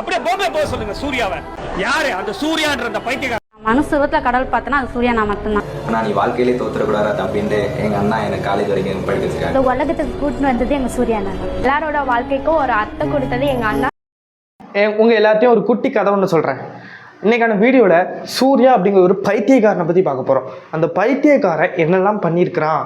அப்படியே பாம்பே போக சொல்லுங்க சூர்யாவை. யாரு? அந்த சூர்யான்ற அந்த பைத்தியக்கார. மனுசுவத்தில் கடவுள் பார்த்தனா அது சூர்யா நான் மட்டும்தான். ஆனால் நீ வாழ்க்கையிலே தோத்துறக்கூடாது அப்படின்ட்டு எங்கள் அண்ணா எனக்கு காலேஜ் வரைக்கும் படிக்க வச்சிருக்காரு இந்த உலகத்துக்கு கூட்டின்னு வந்தது எங்க சூர்யா தான். எல்லாரோட வாழ்க்கைக்கும் ஒரு அர்த்தம் கொடுத்தது எங்க அண்ணா. உங்க எல்லாத்தையும் ஒரு குட்டி கதை ஒன்று சொல்கிறேன் இன்னைக்கான வீடியோவில் சூர்யா அப்படிங்கிற ஒரு பைத்தியக்காரனை பற்றி பார்க்க போகிறோம் அந்த பைத்தியக்காரன் என்னெல்லாம் பண்ணியிருக்கிறான்?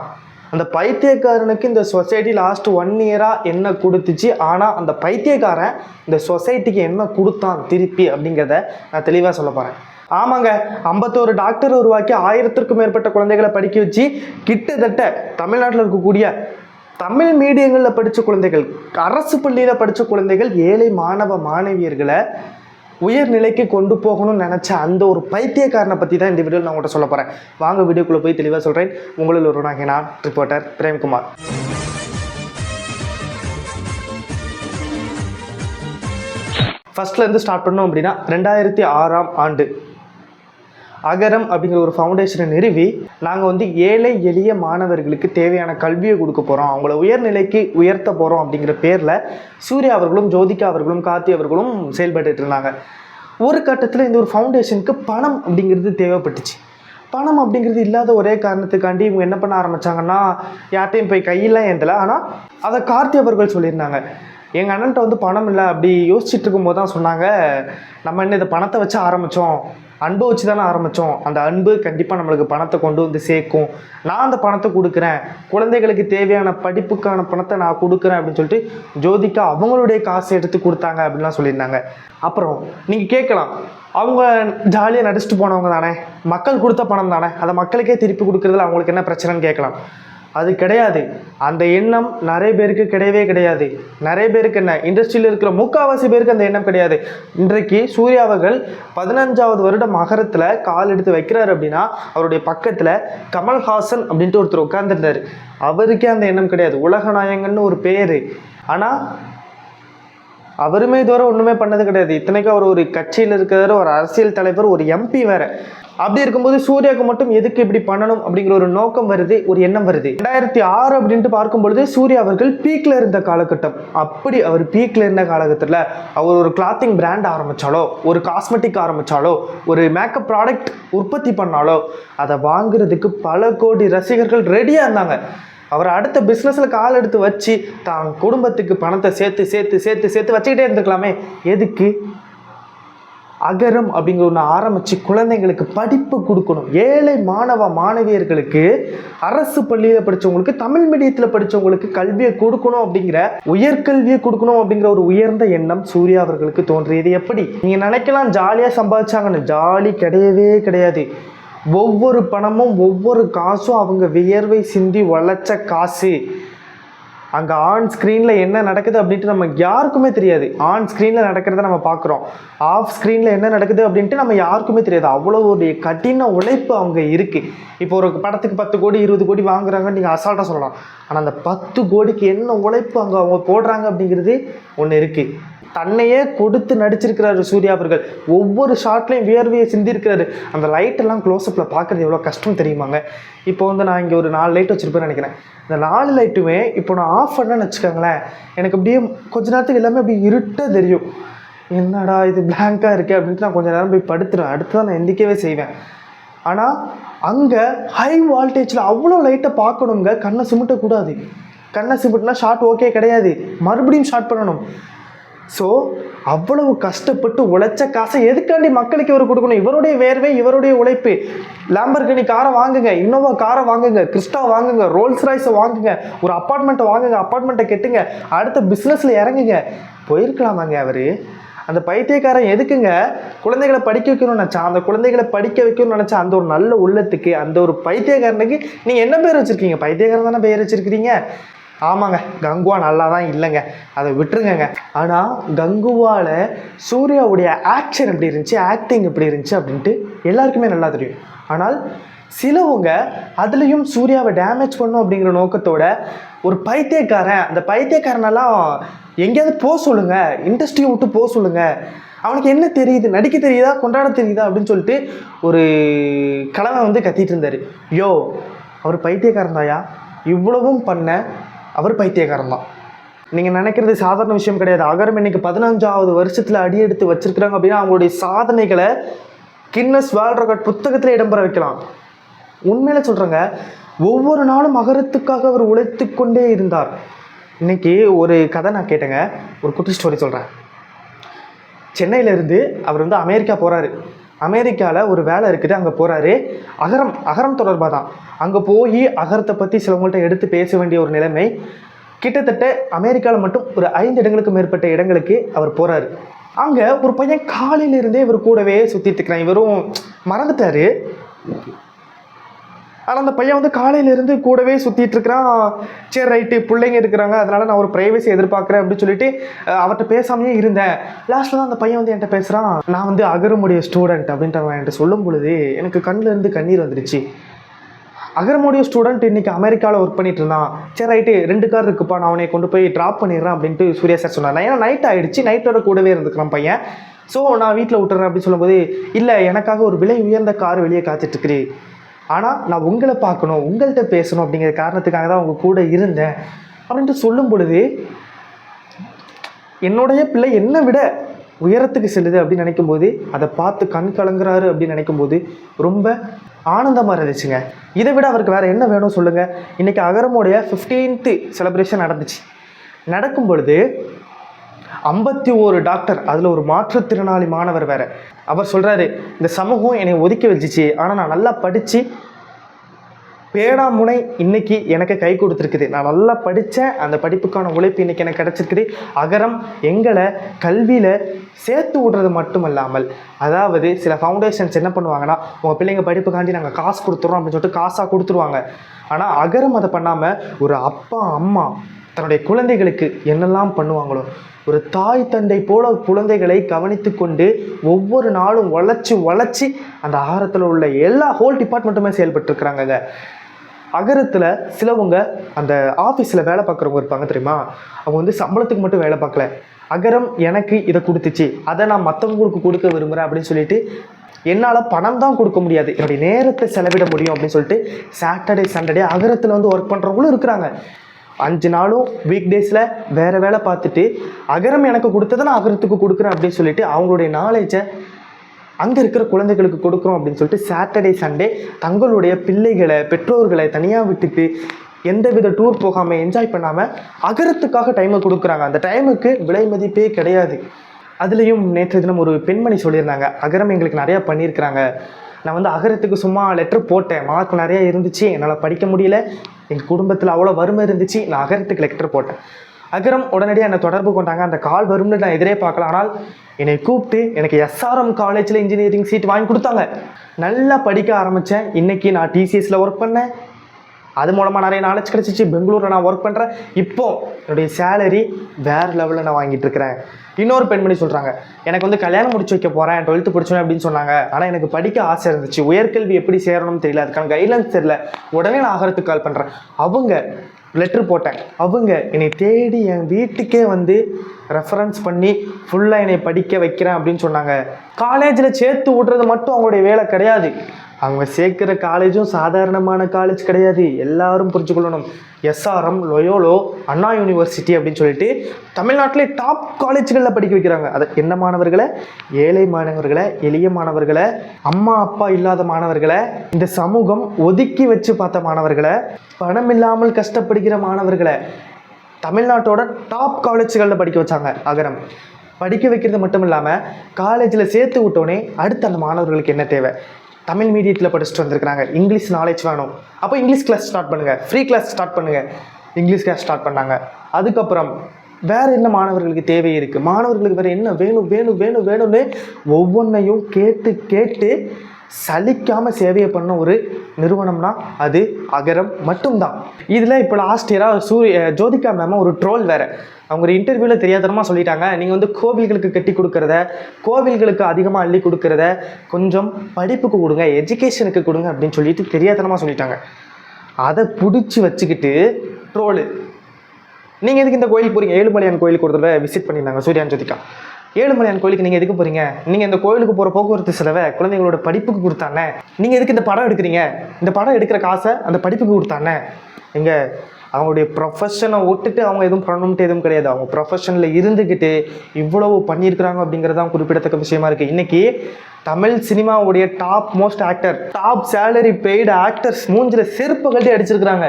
அந்த பைத்தியக்காரனுக்கு இந்த சொசைட்டி லாஸ்ட் ஒன் இயராக என்ன கொடுத்துச்சு? ஆனால் அந்த பைத்தியக்காரன் இந்த சொசைட்டிக்கு என்ன கொடுத்தான் திருப்பி அப்படிங்கிறத நான் தெளிவாக சொல்ல போகிறேன் ஆமாங்க ஐம்பத்தோரு டாக்டர் உருவாக்கி ஆயிரத்திற்கும் மேற்பட்ட குழந்தைகளை படிக்க வச்சு கிட்டத்தட்ட தமிழ்நாட்டில் இருக்கக்கூடிய தமிழ் மீடியங்களில் படித்த குழந்தைகள் அரசு பள்ளியில் படித்த குழந்தைகள் ஏழை மாணவ மாணவியர்களை உயர்நிலைக்கு கொண்டு போகணும்னு நினச்ச அந்த ஒரு பைத்தியக்காரனை பற்றி தான் இந்த வீடியோவில் நான் உங்கள்கிட்ட சொல்ல போகிறேன் வாங்க வீடியோக்குள்ளே போய் தெளிவாக சொல்கிறேன் உங்களில் ஒரு நாங்கள் நான் ரிப்போர்ட்டர் பிரேம்குமார் ஃபஸ்ட்லேருந்து ஸ்டார்ட் பண்ணோம் அப்படின்னா ரெண்டாயிரத்தி ஆறாம் ஆண்டு அகரம் அப்படிங்கிற ஒரு ஃபவுண்டேஷனை நிறுவி நாங்கள் வந்து ஏழை எளிய மாணவர்களுக்கு தேவையான கல்வியை கொடுக்க போகிறோம் அவங்கள உயர்நிலைக்கு உயர்த்த போகிறோம் அப்படிங்கிற பேரில் சூர்யா அவர்களும் ஜோதிகா அவர்களும் கார்த்தி அவர்களும் செயல்பட்டுட்டு இருந்தாங்க. ஒரு கட்டத்தில் இந்த ஒரு ஃபவுண்டேஷனுக்கு பணம் அப்படிங்கிறது தேவைப்பட்டுச்சு. பணம் அப்படிங்கிறது இல்லாத ஒரே காரணத்துக்காண்டி இவங்க என்ன பண்ண ஆரம்பிச்சாங்கன்னா யார்ட்டையும் போய் கையெல்லாம் ஏந்தலை. ஆனால் அதை கார்த்தி அவர்கள் சொல்லியிருந்தாங்க. எங்கள் அண்ணன்ட்ட வந்து பணம் இல்லை அப்படி யோசிச்சுட்டு இருக்கும்போது தான் சொன்னாங்க நம்ம என்ன இந்த பணத்தை வச்சு ஆரம்பித்தோம் அன்பை வச்சு தானே ஆரம்பித்தோம் அந்த அன்பு கண்டிப்பாக நம்மளுக்கு பணத்தை கொண்டு வந்து சேர்க்கும். நான் அந்த பணத்தை கொடுக்குறேன். குழந்தைகளுக்கு தேவையான படிப்புக்கான பணத்தை நான் கொடுக்குறேன் அப்படின்னு சொல்லிட்டு ஜோதிகா அவங்களுடைய காசு எடுத்து கொடுத்தாங்க அப்படின்லாம் சொல்லியிருந்தாங்க. அப்புறம் நீங்கள் கேட்கலாம். அவங்க ஜாலியாக நடிச்சுட்டு போனவங்க தானே? மக்கள் கொடுத்த பணம் தானே? அதை மக்களுக்கே திருப்பி கொடுக்குறதுல அவங்களுக்கு என்ன பிரச்சனைன்னு கேட்கலாம். அது கிடையாது. அந்த எண்ணம் நிறைய பேருக்கு கிடையவே கிடையாது. நிறைய பேருக்கு என்ன? இண்டஸ்ட்ரியில் இருக்கிற முக்கால்வாசி பேருக்கு அந்த எண்ணம் கிடையாது. இன்றைக்கு சூர்யா அவர்கள் பதினஞ்சாவது வருடம் அகரத்தில் கால் எடுத்து வைக்கிறாரு அப்படின்னா அவருடைய பக்கத்தில் கமல்ஹாசன் அப்படின்ட்டு ஒருத்தர் உட்கார்ந்துருந்தார். அவருக்கே அந்த எண்ணம் கிடையாது. உலகநாயகன்னு ஒரு பேர். ஆனால் அவருமே இதுவரை ஒன்றுமே பண்ணது கிடையாது. இத்தனைக்கும் அவர் ஒரு கட்சியில் இருக்கிற ஒரு அரசியல் தலைவர் ஒரு எம்பி வேற. அப்படி இருக்கும்போது சூர்யாவுக்கு மட்டும் எதுக்கு இப்படி பண்ணணும் அப்படிங்கிற ஒரு நோக்கம் வருது ஒரு எண்ணம் வருது. ரெண்டாயிரத்தி ஆறு அப்படின்ட்டு பார்க்கும்பொழுது சூர்யா அவர்கள் பீக்ல இருந்த காலகட்டம். அப்படி அவர் பீக்ல இருந்த காலகட்டத்தில் அவர் ஒரு கிளாத்திங் பிராண்ட் ஆரம்பித்தாலோ ஒரு காஸ்மெட்டிக் ஆரம்பித்தாலோ ஒரு மேக்கப் ப்ராடக்ட் உற்பத்தி பண்ணாலோ அதை வாங்குறதுக்கு பல கோடி ரசிகர்கள் ரெடியாக இருந்தாங்க. அவர் அடுத்த பிஸ்னஸில் கால் எடுத்து வச்சு தான் குடும்பத்துக்கு பணத்தை சேர்த்து சேர்த்து சேர்த்து சேர்த்து வச்சுக்கிட்டே இருந்துக்கலாமே எதுக்கு? அகரம் அப்படிங்கிற ஒன்று ஆரம்பித்து குழந்தைங்களுக்கு படிப்பு கொடுக்கணும். ஏழை மாணவ மாணவியர்களுக்கு அரசு பள்ளியில் படித்தவங்களுக்கு தமிழ் மீடியத்தில் படித்தவங்களுக்கு கல்வியை கொடுக்கணும் அப்படிங்கிற உயர்கல்வியை கொடுக்கணும் அப்படிங்கிற ஒரு உயர்ந்த எண்ணம் சூர்யா அவர்களுக்கு தோன்றியது. எப்படி? நீங்கள் நினைக்கலாம் ஜாலியாக சம்பாதிச்சாங்கன்னு. ஜாலி கிடையவே கிடையாது. ஒவ்வொரு பணமும் ஒவ்வொரு காசும் அவங்க வியர்வை சிந்தி உழைச்ச காசு. அங்கே ஆன் ஸ்க்ரீனில் என்ன நடக்குது அப்படின்ட்டு நம்ம யாருக்குமே தெரியாது. ஆன் ஸ்க்ரீனில் நடக்கிறத நம்ம பார்க்குறோம். ஆஃப் ஸ்க்ரீனில் என்ன நடக்குது அப்படின்ட்டு நம்ம யாருக்குமே தெரியாது. அவ்வளோ ஒரு கடின உழைப்பு அவங்க இருக்குது இப்போ ஒரு படத்துக்கு பத்து கோடி இருபது கோடி வாங்குறாங்கன்னு நீங்கள் அசால்ட்டாக சொல்லலாம். ஆனால் அந்த பத்து கோடிக்கு என்ன உழைப்பு அங்கே அவங்க போடுறாங்க அப்படிங்கிறது ஒன்று இருக்குது தன்னையே கொடுத்து நடிச்சிருக்கிறாரு சூர்யா அவர்கள். ஒவ்வொரு ஷாட்லையும் வியர்வையை சிந்திருக்கிறாரு. அந்த லைட்டெல்லாம் க்ளோஸ்அப்பில் பார்க்குறது எவ்வளோ கஷ்டம் தெரியுமாங்க? இப்போ வந்து நான் இங்கே ஒரு நாலு லைட் வச்சுருப்பேன்னு நினைக்கிறேன். இந்த நாலு லைட்டுமே இப்போ நான் ஆஃப் பண்ணேன்னு வச்சுக்கோங்களேன் எனக்கு அப்படியே கொஞ்ச நேரத்துக்கு எல்லாமே அப்படியே இருட்டாக தெரியும். என்னடா இது பிளாங்காக இருக்குது அப்படின்ட்டு நான் கொஞ்சம் நேரம் போய் படுத்துருவேன். அடுத்து தான் நான் எந்திக்கவே செய்வேன். ஆனால் அங்கே ஹை வால்டேஜில் அவ்வளோ லைட்டை பார்க்கணுங்க. கண்ணை சிமிட்டக்கூடாது. கண்ணை சிமிட்டினா ஷார்ட் ஓகே கிடையாது. மறுபடியும் ஷார்ட் பண்ணணும். ஸோ அவ்வளவு கஷ்டப்பட்டு உழைச்ச காசை எதுக்காண்டி மக்களுக்கு இவர் கொடுக்கணும்? இவருடைய வேர்வை இவருடைய உழைப்பு. லேம்பர்கனி காரை வாங்குங்க இன்னோவா காரை வாங்குங்க கிறிஸ்டா வாங்குங்க ரோல்ஸ் ராய்ஸை வாங்குங்க ஒரு அப்பார்ட்மெண்ட்டை வாங்குங்க அப்பார்ட்மெண்ட்டை கெட்டுங்க அடுத்த பிஸ்னஸில் இறங்குங்க. போயிருக்கலாமாங்க அவர்? அந்த பைத்தியக்காரன் எதுக்குங்க? குழந்தைகளை படிக்க வைக்கணும்னு நினச்சான் அந்த குழந்தைகளை படிக்க வைக்கணும்னு நினச்சா அந்த ஒரு நல்ல உள்ளத்துக்கு அந்த ஒரு பைத்தியக்காரனுக்கு நீங்கள் என்ன பேர் வச்சுருக்கீங்க? பைத்தியக்காரன் தானே பேர் வச்சுருக்கிறீங்க? ஆமாங்க கங்குவா நல்லா தான் இல்லைங்க. அதை விட்டுருங்கங்க. ஆனால் கங்குவால சூர்யாவுடைய ஆக்ஷன் எப்படி இருந்துச்சு ஆக்டிங் எப்படி இருந்துச்சு அப்படின்ட்டு எல்லாருக்குமே நல்லா தெரியும். ஆனால் சிலவங்க அதுலேயும் சூர்யாவை டேமேஜ் பண்ணும் அப்படிங்கிற நோக்கத்தோட ஒரு பைத்தியக்காரன் அந்த பைத்தியக்காரனெல்லாம் எங்கேயாவது போக சொல்லுங்க இண்டஸ்ட்ரியை விட்டு போக சொல்லுங்கள் அவனுக்கு என்ன தெரியுது நடிக்க தெரியுதா கொண்டாட தெரியுதா அப்படின்னு சொல்லிட்டு ஒரு கலவை வந்து கத்திட்டு இருந்தார். யோ அவர் பைத்தியக்காரன் தாயா? இவ்வளவும் பண்ண அவர் பைத்தியக்காரன் தான். நீங்கள் நினைக்கிறது சாதாரண விஷயம் கிடையாது. அகரம் இன்னைக்கு பதினஞ்சாவது வருஷத்தில் அடி எடுத்து வச்சிருக்கிறாங்க அப்படின்னா அவங்களுடைய சாதனைகளை கின்னஸ் வேர்ல்ட் ரெக்கார்ட் புத்தகத்தில் இடம்பெற வைக்கலாம். உண்மையில சொல்கிறேங்க ஒவ்வொரு நாளும் அகரத்துக்காக அவர் உழைத்து கொண்டே இருந்தார். இன்னைக்கு ஒரு கதை நான் கேட்டேங்க ஒரு குட்டி ஸ்டோரி சொல்கிறேன் சென்னையிலேருந்து அவர் வந்து அமெரிக்கா போகிறாரு அமெரிக்காவில் ஒரு வேலை இருக்குது அங்கே போகிறாரு அகரம் அகரம் தொடர்பாக தான். அங்கே போய் அகரத்தை பற்றி சிலவங்கள்ட்ட எடுத்து பேச வேண்டிய ஒரு நிலைமை. கிட்டத்தட்ட அமெரிக்காவில் மட்டும் ஒரு ஐந்து இடங்களுக்கு மேற்பட்ட இடங்களுக்கு அவர் போகிறாரு அங்கே ஒரு பையன் காலையிலிருந்தே இவர் கூடவே சுற்றிட்டு இருக்கிறான். இவரும் மறந்துட்டாரு. ஆனால் அந்த பையன் வந்து காலையிலேருந்து கூடவே சுற்றிட்டு இருக்கிறான். சரி ரைட்டு பிள்ளைங்க இருக்கிறாங்க. அதனால நான் ஒரு ப்ரைவசி எதிர்பார்க்குறேன் அப்படின்னு சொல்லிட்டு அவர்கிட்ட பேசாமையே இருந்தேன். லாஸ்ட்டில் தான் அந்த பையன் வந்து என்கிட்ட பேசுகிறான் நான் வந்து அகரமுடைய ஸ்டூடெண்ட் அப்படின்றவன் என்கிட்ட சொல்லும் பொழுது எனக்கு கண்ணிலேருந்து கண்ணீர் வந்துடுச்சு அகரமுடைய ஸ்டூடெண்ட் இன்றைக்கி அமெரிக்காவில் ஒர்க் பண்ணிட்டு இருந்தான். சரி ரைட்டு ரெண்டு கார் இருக்குப்பா நான் அவனை கொண்டு போய் ட்ராப் பண்ணிடுறேன் அப்படின்ட்டு சூர்யா சார் சொன்னார். ஏன்னா நைட் ஆகிடுச்சு நைட்டோட கூடவே இருந்துக்கிறான் பையன். ஸோ நான் வீட்டில் விட்டுறேன் அப்படின்னு சொல்லும்போது இல்லை எனக்காக ஒரு விலை உயர்ந்த கார் வெளியே காத்துட்ருக்குது ஆனால் நான் உங்களை பார்க்கணும் உங்கள்கிட்ட பேசணும் அப்படிங்கிற காரணத்துக்காக தான் உங்கள் கூட இருந்தேன் அப்படின்ட்டு சொல்லும் பொழுது என்னுடைய பிள்ளை என்னை விட உயரத்துக்கு செல்லுது அப்படின்னு நினைக்கும் போது அதை பார்த்து கண் கலங்குறாரு அப்படின்னு நினைக்கும் போது ரொம்ப ஆனந்தமாக இருந்துச்சுங்க. இதை விட அவருக்கு வேறு என்ன வேணும் சொல்லுங்கள் இன்றைக்கி அகரமுடைய ஃபிஃப்டீன்த்து செலிப்ரேஷன் நடந்துச்சு. நடக்கும் பொழுது ஐம்பத்தி ஓரு டாக்டர் அதில் ஒரு மாற்றுத்திறனாளி மாணவர் வேற. அவர் சொல்கிறாரு இந்த சமூகம் என்னை ஒதுக்கி வச்சிச்சு ஆனால் நான் நல்லா படித்து பேடாமுனை இன்னைக்கு எனக்கு கை கொடுத்துருக்குது. நான் நல்லா படித்தேன் அந்த படிப்புக்கான உழைப்பு இன்னைக்கு எனக்கு கிடச்சிருக்குது. அகரம் எங்களை கல்வியில் சேர்த்து விடுறது மட்டும் இல்லாமல் அதாவது சில ஃபவுண்டேஷன்ஸ் என்ன பண்ணுவாங்கன்னா உங்கள் பிள்ளைங்க படிப்புக்காண்டி நாங்கள் காசு கொடுத்துறோம் அப்படின்னு சொல்லிட்டு காசாக கொடுத்துருவாங்க. ஆனால் அகரம் அதை பண்ணாமல் ஒரு அப்பா அம்மா தன்னுடைய குழந்தைகளுக்கு என்னெல்லாம் பண்ணுவாங்களோ ஒரு தாய் தந்தை போல குழந்தைகளை கவனித்து கொண்டு ஒவ்வொரு நாளும் உழைச்சி வளைச்சி அந்த ஆகாரத்தில் உள்ள எல்லா ஹோல் டிபார்ட்மெண்ட்டுமே செயல்பட்டுருக்குறாங்கங்க. அகரத்தில் சிலவங்க அந்த ஆஃபீஸில் வேலை பார்க்குறவங்க இருப்பாங்க தெரியுமா? அவங்க வந்து சம்பளத்துக்கு மட்டும் வேலை பார்க்கல. அகரம் எனக்கு இதை கொடுத்துச்சு. அதை நான் மற்றவங்களுக்கு கொடுக்க விரும்புகிறேன் அப்படின்னு சொல்லிட்டு என்னால் பணம் தான் கொடுக்க முடியாது. என்னுடைய நேரத்தை செலவிட முடியும் அப்படின்னு சொல்லிட்டு சாட்டர்டே சண்டே அகரத்தில் வந்து ஒர்க் பண்ணுறவங்களும் இருக்கிறாங்க. அஞ்சு நாளும் வீக் டேஸில் வேறு வேலை பார்த்துட்டு அகரம் எனக்கு கொடுத்ததை நான் அகரத்துக்கு கொடுக்குறேன் அப்படின்னு சொல்லிட்டு அவங்களுடைய நாலேஜை அங்கே இருக்கிற குழந்தைகளுக்கு கொடுக்குறோம் அப்படின்னு சொல்லிட்டு சாட்டர்டே சண்டே தங்களுடைய பிள்ளைகளை பெற்றோர்களை தனியாக விட்டுட்டு எந்த வித டூர் போகாமல் என்ஜாய் பண்ணாமல் அகரத்துக்காக டைமை கொடுக்குறாங்க. அந்த டைமுக்கு விலை மதிப்பே கிடையாது. அதுலேயும் நேற்று தினம் ஒரு பெண்மணி சொல்லியிருந்தாங்க அகரம் எங்களுக்கு நிறையா பண்ணியிருக்கிறாங்க. நான் வந்து அகரத்துக்கு சும்மா லெட்டர் போட்டேன். மார்க் நிறையா இருந்துச்சு. என்னால் படிக்க முடியல. எங்கள் குடும்பத்தில் அவ்வளோ வறுமை இருந்துச்சு. நான் அகரத்துக்கு லெட்டர் போட்டேன். அகரம் உடனடியாக என்னை தொடர்பு கொண்டாங்க. அந்த கால் வரும்னு நான் எதிரே பார்க்கல. ஆனால் என்னை கூப்பிட்டு எனக்கு எஸ்ஆர்எம் காலேஜில் இன்ஜினியரிங் சீட் வாங்கி கொடுத்தாங்க. நல்லா படிக்க ஆரம்பித்தேன் இன்றைக்கி நான் டிசிஎஸில் ஒர்க் பண்ணேன். அது மூலமாக நிறைய நாலேஜ் கிடச்சிச்சு. பெங்களூரில் நான் ஒர்க் பண்ணுறேன் இப்போது என்னுடைய சேலரி வேறு லெவலில் நான் வாங்கிட்டு இருக்கிறேன். இன்னொரு பெண்மணி சொல்கிறாங்க எனக்கு வந்து கல்யாணம் முடிச்சு வைக்க போகிறேன் டுவெல்த்து படிச்சோம் அப்படின்னு சொன்னாங்க. ஆனால் எனக்கு படிக்க ஆசை இருந்துச்சு. உயர்கல்வி எப்படி சேரணும்னு தெரியல. அதுக்கான கைட்லைன்ஸ் தெரியல. உடனே நான் ஆகிறதுக்கு கால் பண்ணுறேன் அவங்க லெட்ரு போட்டேன். அவங்க என்னை தேடி என் வீட்டுக்கே வந்து ரெஃபரன்ஸ் பண்ணி ஃபுல்லாக என்னை படிக்க வைக்கிறேன் அப்படின்னு சொன்னாங்க. காலேஜில் சேர்த்து விட்றது மட்டும் அவங்களுடைய வேலை கிடையாது. அவங்க சேர்க்குற காலேஜும் சாதாரணமான காலேஜ் கிடையாது. எல்லாரும் புரிஞ்சுக்கொள்ளணும். எஸ்ஆர்எம் லொயோலோ அண்ணா யூனிவர்சிட்டி அப்படின்னு சொல்லிட்டு தமிழ்நாட்டிலே டாப் காலேஜ்களில் படிக்க வைக்கிறாங்க. அது என்ன மாணவர்களை? ஏழை மாணவர்களை எளிய மாணவர்களை அம்மா அப்பா இல்லாத மாணவர்களை இந்த சமூகம் ஒதுக்கி வச்சு பார்த்த மாணவர்களை பணம் இல்லாமல் கஷ்டப்படுகிற மாணவர்களை தமிழ்நாட்டோட டாப் காலேஜ்களில் படிக்க வச்சாங்க அகரம். படிக்க வைக்கிறது மட்டும் இல்லாமல் காலேஜில் சேர்த்து விட்டோன்னே அடுத்து அந்த மாணவர்களுக்கு என்ன தேவை? தமிழ் மீடியத்தில் படிச்சுட்டு வந்திருக்கிறாங்க. இங்கிலீஷ் நாலேஜ் வேணும். அப்போ இங்கிலீஷ் கிளாஸ் ஸ்டார்ட் பண்ணுங்கள் ஃப்ரீ கிளாஸ் ஸ்டார்ட் பண்ணுங்கள் இங்கிலீஷ் கிளாஸ் ஸ்டார்ட் பண்ணாங்க. அதுக்கப்புறம் வேறு என்ன மாணவர்களுக்கு தேவை இருக்குது மாணவர்களுக்கு வேறு என்ன வேணும் வேணும் வேணும் வேணும்னு ஒவ்வொன்றையும் கேட்டு கேட்டு சலிக்காமல் சேவையை பண்ண ஒரு நிறுவனம்னா அது அகரம் மட்டும்தான். இதில் இப்போ லாஸ்ட் இயராக சூரிய ஜோதிகா மேம் ஒரு ட்ரோல் வேறு. அவங்க ஒரு இன்டர்வியூவில் தெரியாதனமாக சொல்லிட்டாங்க. நீங்கள் வந்து கோவில்களுக்கு கட்டி கொடுக்குறத கோவில்களுக்கு அதிகமாக அள்ளி கொடுக்கறத கொஞ்சம் படிப்புக்கு கொடுங்க எஜுகேஷனுக்கு கொடுங்க அப்படின்னு சொல்லிட்டு தெரியாதனமாக சொல்லிட்டாங்க. அதை பிடிச்சி வச்சுக்கிட்டு ட்ரோலு நீங்கள் எதுக்கு இந்த கோயில் போகிறீங்க ஏழுமலையான் கோயிலுக்கு ஒரு தடவை விசிட் பண்ணியிருந்தாங்க சூரியான் ஜோதிகா. ஏழுமலையான் கோயிலுக்கு நீங்கள் எதுக்கு போகிறீங்க நீங்கள் இந்த கோயிலுக்கு போகிற போக்குவரத்து செலவை குழந்தைங்களோட படிப்புக்கு கொடுத்தானே? நீங்கள் எதுக்கு இந்த படம் எடுக்கிறீங்க? இந்த படம் எடுக்கிற காசை அந்த படிப்புக்கு கொடுத்தானே? எங்க அவங்களுடைய ப்ரொஃபஷனை விட்டுட்டு அவங்க எதுவும் பண்ணணும்ட்டு எதுவும் கிடையாது. அவங்க ப்ரொஃபஷனில் இருந்துக்கிட்டு இவ்வளவு பண்ணியிருக்கிறாங்க அப்படிங்கிறது தான் குறிப்பிடத்தக்க விஷயமா இருக்குது இன்னைக்கு Tamil சினிமாவுடைய top most actor top salary paid actors மூஞ்சில் செருப்பு கட்டி அடிச்சிருக்கிறாங்க.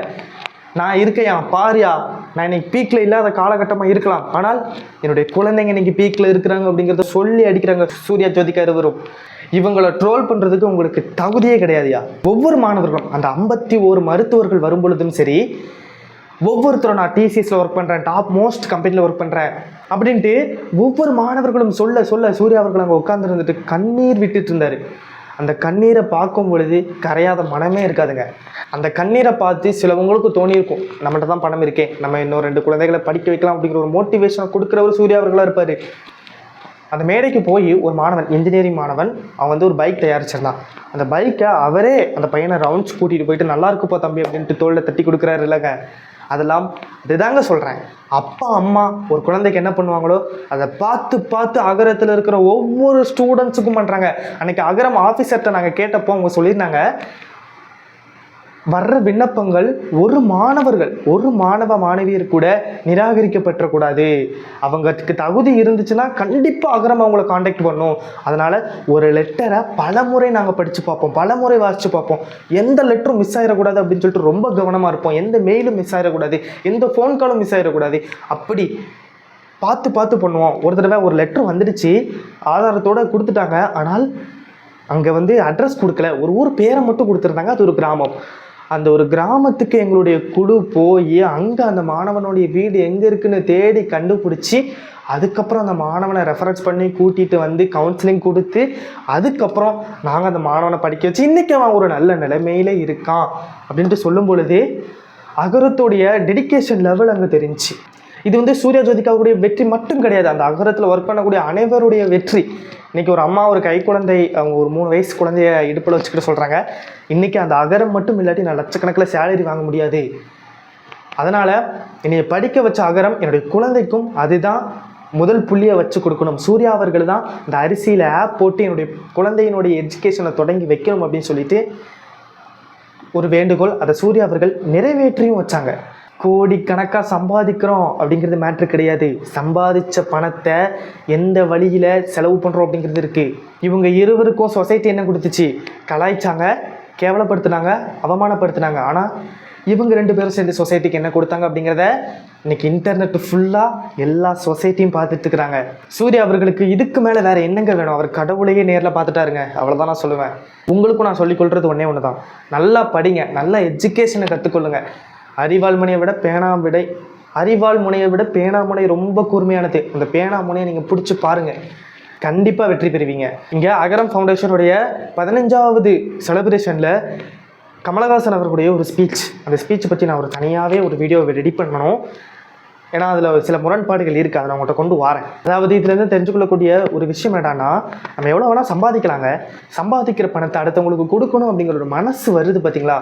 நான் இருக்கையா பாரியா. நான் இன்னைக்கு பீக்கில் இல்லாத காலகட்டமாக இருக்கலாம். ஆனால் என்னுடைய குழந்தைங்க இன்னைக்கு பீக்கில் இருக்கிறாங்க அப்படிங்கிறத சொல்லி அடிக்கிறாங்க. சூர்யா ஜோதிகா இருவரும். இவங்களை ட்ரோல் பண்ணுறதுக்கு உங்களுக்கு தகுதியே கிடையாதுயா. ஒவ்வொரு மாணவர்களும் அந்த ஐம்பத்தி ஓரு மருத்துவர்கள் வரும் பொழுதும் சரி ஒவ்வொருத்தரும் நான் டிசிஎஸ்ல ஒர்க் பண்ணுறேன் டாப் மோஸ்ட் கம்பெனியில் ஒர்க் பண்ணுறேன் அப்படின்ட்டு ஒவ்வொரு மாணவர்களும் சொல்ல சொல்ல சூர்யா அவர்கள் அங்கே உட்காந்துருந்துட்டு கண்ணீர் விட்டுட்டு இருந்தார். அந்த கண்ணீரை பார்க்கும் பொழுது கரையாத மனமே இருக்காதுங்க. அந்த கண்ணீரை பார்த்து சிலவங்களுக்கு தோணியிருக்கும். நம்மகிட்ட தான் பணம் இருக்கே நம்ம இன்னும் ரெண்டு குழந்தைகளை படிக்க வைக்கலாம் அப்படிங்கிற ஒரு மோட்டிவேஷனை கொடுக்குறவர் சூர்யா அவர்களாக இருப்பார். அந்த மேடைக்கு போய் ஒரு மாணவன் இன்ஜினியரிங் மாணவன் அவன் வந்து ஒரு பைக் தயாரிச்சிருந்தான். அந்த பைக்கை அவரே அந்த பையனை ரவுண்ட்ஸ் கூட்டிகிட்டு போயிட்டு நல்லா இருக்குப்பா தம்பி அப்படின்ட்டு தோளில் தட்டி கொடுக்குறாரு இல்லைங்க. அதெல்லாம் இதுதாங்க சொல்கிறேன் அப்பா அம்மா ஒரு குழந்தைக்கு என்ன பண்ணுவாங்களோ அதை பார்த்து பார்த்து அகரத்தில் இருக்கிற ஒவ்வொரு ஸ்டூடெண்ட்ஸுக்கும் பண்ணுறாங்க அன்றைக்கி அகரம் ஆஃபீஸர்கிட்ட நாங்கள் கேட்டப்போ அவங்க சொல்லியிருந்தாங்க வர்ற விண்ணப்பங்கள் ஒரு மாணவர்கள் ஒரு மாணவ மாணவியர் கூட நிராகரிக்கப்பட்டக்கூடாது அவங்களுக்கு தகுதி இருந்துச்சுன்னா கண்டிப்பாக அகரம் அவங்கள காண்டாக்ட் பண்ணும். அதனால் ஒரு லெட்டரை பல முறை நாங்கள் படித்து பார்ப்போம் பல முறை வாசித்து பார்ப்போம். எந்த லெட்டரும் மிஸ் ஆகிடக்கூடாது அப்படின்னு சொல்லிட்டு ரொம்ப கவனமாக இருப்போம். எந்த மெயிலும் மிஸ் ஆகிடக்கூடாது எந்த ஃபோன் காலும் மிஸ் ஆகிடக்கூடாது அப்படி பார்த்து பார்த்து பண்ணுவோம். ஒரு தடவை ஒரு லெட்டர் வந்துடுச்சு ஆதாரத்தோடு கொடுத்துட்டாங்க. ஆனால் அங்கே வந்து அட்ரஸ் கொடுக்கல. ஒரு ஊர் பேரை மட்டும் கொடுத்துருந்தாங்க. அது ஒரு கிராமம். அந்த ஒரு கிராமத்துக்கு எங்களுடைய குழு போய் அங்கே அந்த மாணவனுடைய வீடு எங்கே இருக்குன்னு தேடி கண்டுபிடிச்சி அதுக்கப்புறம் அந்த மாணவனை ரெஃபரன்ஸ் பண்ணி கூட்டிகிட்டு வந்து கவுன்சிலிங் கொடுத்து அதுக்கப்புறம் நாங்கள் அந்த மாணவனை படிக்க வச்சு இன்றைக்கி அவன் ஒரு நல்ல நிலைமையில இருக்கான் அப்படின்ட்டு சொல்லும் பொழுது அகரத்துடைய டெடிகேஷன் லெவல் அங்கே தெரிஞ்சுச்சு இது வந்து சூர்யா ஜோதிகாவுடைய வெற்றி மட்டும் கிடையாது. அந்த அகரத்தில் ஒர்க் பண்ணக்கூடிய அனைவருடைய வெற்றி. இன்னைக்கு ஒரு அம்மா ஒரு கை குழந்தை அவங்க ஒரு மூணு வயசு குழந்தைய இடுப்பில் வச்சுக்கிட்டு சொல்கிறாங்க இன்னைக்கு அந்த அகரம் மட்டும் இல்லாட்டி நான் லட்சக்கணக்கில் சேலரி வாங்க முடியாது. அதனால் என்னை படிக்க வச்ச அகரம் என்னுடைய குழந்தைக்கும் அதுதான் முதல் புள்ளியை வச்சு கொடுக்கணும். சூர்யா அவர்கள் தான் இந்த அரிசியில் ஆப் போட்டு என்னுடைய குழந்தையினுடைய எஜுகேஷனை தொடங்கி வைக்கணும் அப்படின்னு சொல்லிட்டு ஒரு வேண்டுகோள் அதை சூர்யா அவர்கள் நிறைவேற்றியும் வச்சாங்க. கோடிக்கணக்காக சம்பாதிக்கிறோம் அப்படிங்கிறது மேட்ரு கிடையாது. சம்பாதிச்ச பணத்தை எந்த வழியில் செலவு பண்ணுறோம் அப்படிங்கிறது இருக்குது இவங்க இருவருக்கும் சொசைட்டி என்ன கொடுத்துச்சு? கலாய்ச்சாங்க கேவலப்படுத்துனாங்க அவமானப்படுத்தினாங்க. ஆனால் இவங்க ரெண்டு பேரும் சேர்ந்து சொசைட்டிக்கு என்ன கொடுத்தாங்க அப்படிங்கிறத இன்னைக்கு இன்டர்நெட் ஃபுல்லாக எல்லா சொசைட்டியும் பார்த்துட்டு இருக்கிறாங்க. சூர்யா அவர்களுக்கு இதுக்கு மேலே வேற என்னங்க வேணும். அவர் கடவுளையே நேரில் பார்த்துட்டாருங்க. அவ்வளோதான் நான் சொல்லுவேன். உங்களுக்கும் நான் சொல்லிக்கொள்கிறது ஒன்றே ஒன்று தான் நல்லா படிங்க. நல்லா எஜுகேஷனை கற்றுக்கொள்ளுங்க அறிவாள் முனையை விட பேனா விடை அறிவாள் முனையை விட பேனா முனை ரொம்ப கூர்மையானது. அந்த பேனா முனையை நீங்கள் பிடிச்சி பாருங்கள் கண்டிப்பாக வெற்றி பெறுவீங்க. இங்கே அகரம் ஃபவுண்டேஷனுடைய பதினஞ்சாவது செலிப்ரேஷனில் கமலஹாசன் அவர்களுடைய ஒரு ஸ்பீச் அந்த ஸ்பீச் பற்றி நான் ஒரு தனியாகவே ஒரு வீடியோவை ரெடி பண்ணணும். ஏன்னா அதில் சில முரண்பாடுகள் இருக்குது அதை நான் உங்கள்கிட்ட கொண்டு வரேன். அதாவது இதுலேருந்து தெரிஞ்சுக்கொள்ளக்கூடிய ஒரு விஷயம் என்னடான்னா நம்ம எவ்வளோ வேணால் சம்பாதிக்கலாங்க. சம்பாதிக்கிற பணத்தை அடுத்தவங்களுக்கு கொடுக்கணும் அப்படிங்கிற ஒரு மனசு வருது பார்த்தீங்களா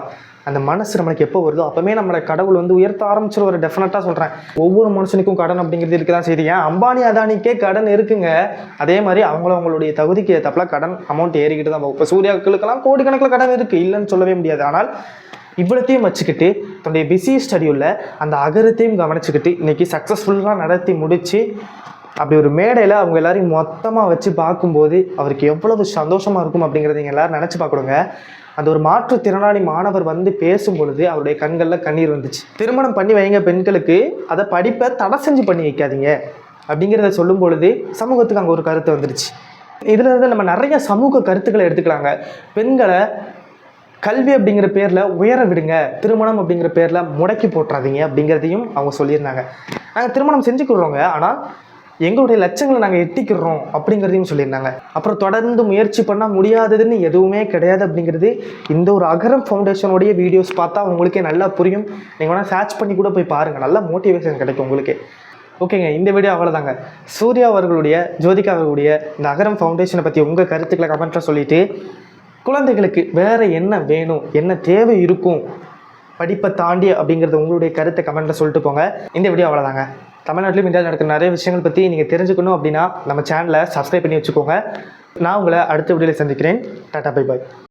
அந்த மனசு நம்மளுக்கு எப்போ வருதோ அப்போவே நம்மளோட கடவுள் வந்து உயர்த்த ஆரம்பிச்சிரு ஒரு டெஃபினட்டாக சொல்கிறேன் ஒவ்வொரு மனுஷனுக்கும் கடன் அப்படிங்கிறது இருக்க தான் செய்தி? ஏன்? அம்பானி அதானிக்கே கடன் இருக்குங்க. அதே மாதிரி அவங்களும் அவங்களுடைய தகுதிக்கு ஏற்றப்பல கடன் அமௌண்ட் ஏறிக்கிட்டு தான் போகும் இப்போ சூர்யாக்களுக்கெல்லாம் கோடிக்கணக்கில் கடன் இருக்குது இல்லைன்னு சொல்லவே முடியாது. ஆனால் இவ்வளத்தையும் வச்சுக்கிட்டு தன்னுடைய பிஸி ஸ்டடியூலில் அந்த அகரத்தையும் கவனிச்சுக்கிட்டு இன்றைக்கி சக்ஸஸ்ஃபுல்லாக நடத்தி முடித்து அப்படி ஒரு மேடையில் அவங்க எல்லாரையும் மொத்தமாக வச்சு பார்க்கும்போது அவருக்கு எவ்வளவு சந்தோஷமாக இருக்கும் அப்படிங்கிறத நீங்கள் எல்லோரும் நினச்சி பார்க்கணுங்க. அந்த ஒரு மாற்றுத்திறனாளி மாணவர் வந்து பேசும் பொழுது அவருடைய கண்களில் கண்ணீர் வந்துச்சு. திருமணம் பண்ணி வைங்க பெண்களுக்கு அதை படிப்பை தடை செஞ்சு பண்ணி வைக்காதீங்க அப்படிங்கிறத சொல்லும் பொழுது சமூகத்துக்கு அங்கே ஒரு கருத்து வந்துருச்சு. இதில் இருந்து நம்ம நிறைய சமூக கருத்துக்களை எடுத்துக்கலாங்க. பெண்களை கல்வி அப்படிங்கிற பேரில் உயர விடுங்க. திருமணம் அப்படிங்கிற பேரில் முடக்கி போட்டுறாதீங்க அப்படிங்கிறதையும் அவங்க சொல்லியிருந்தாங்க. நாங்கள் திருமணம் செஞ்சுக்கிறோங்க ஆனால் எங்களுடைய லட்சங்களை நாங்கள் எட்டிக்கிறோம் அப்படிங்கிறதையும் சொல்லியிருந்தாங்க. அப்புறம் தொடர்ந்து முயற்சி பண்ணால் முடியாததுன்னு எதுவுமே கிடையாது அப்படிங்கிறது இந்த ஒரு அகரம் ஃபவுண்டேஷனுடைய வீடியோஸ் பார்த்தா உங்களுக்கே நல்லா புரியும். நீங்கள் வேணால் சர்ச் பண்ணி கூட போய் பாருங்கள் நல்ல மோட்டிவேஷன் கிடைக்கும் உங்களுக்கே. ஓகேங்க இந்த வீடியோ அவ்வளோதாங்க சூர்யா அவர்களுடைய ஜோதிகா அவர்களுடைய இந்த அகரம் ஃபவுண்டேஷனை பற்றி உங்கள் கருத்துக்களை கமெண்ட்டில் சொல்லிவிட்டு குழந்தைகளுக்கு வேறு என்ன வேணும்? என்ன தேவை இருக்கும்? படிப்பை தாண்டி அப்படிங்கிறது உங்களுடைய கருத்தை கமெண்ட்டில் சொல்லிட்டு போங்க. இந்த வீடியோ அவ்வளோதாங்க தமிழ்நாட்டிலும் இந்தியாவில் நடக்கிற நிறைய விஷயங்கள் பற்றி நீங்கள் தெரிஞ்சுக்கணும் அப்படின்னா நம்ம சேனலை சப்ஸ்கிரைப் பண்ணி வச்சுக்கோங்க. நான் உங்களை அடுத்த வீடியோவில் சந்திக்கிறேன். Tata bye bye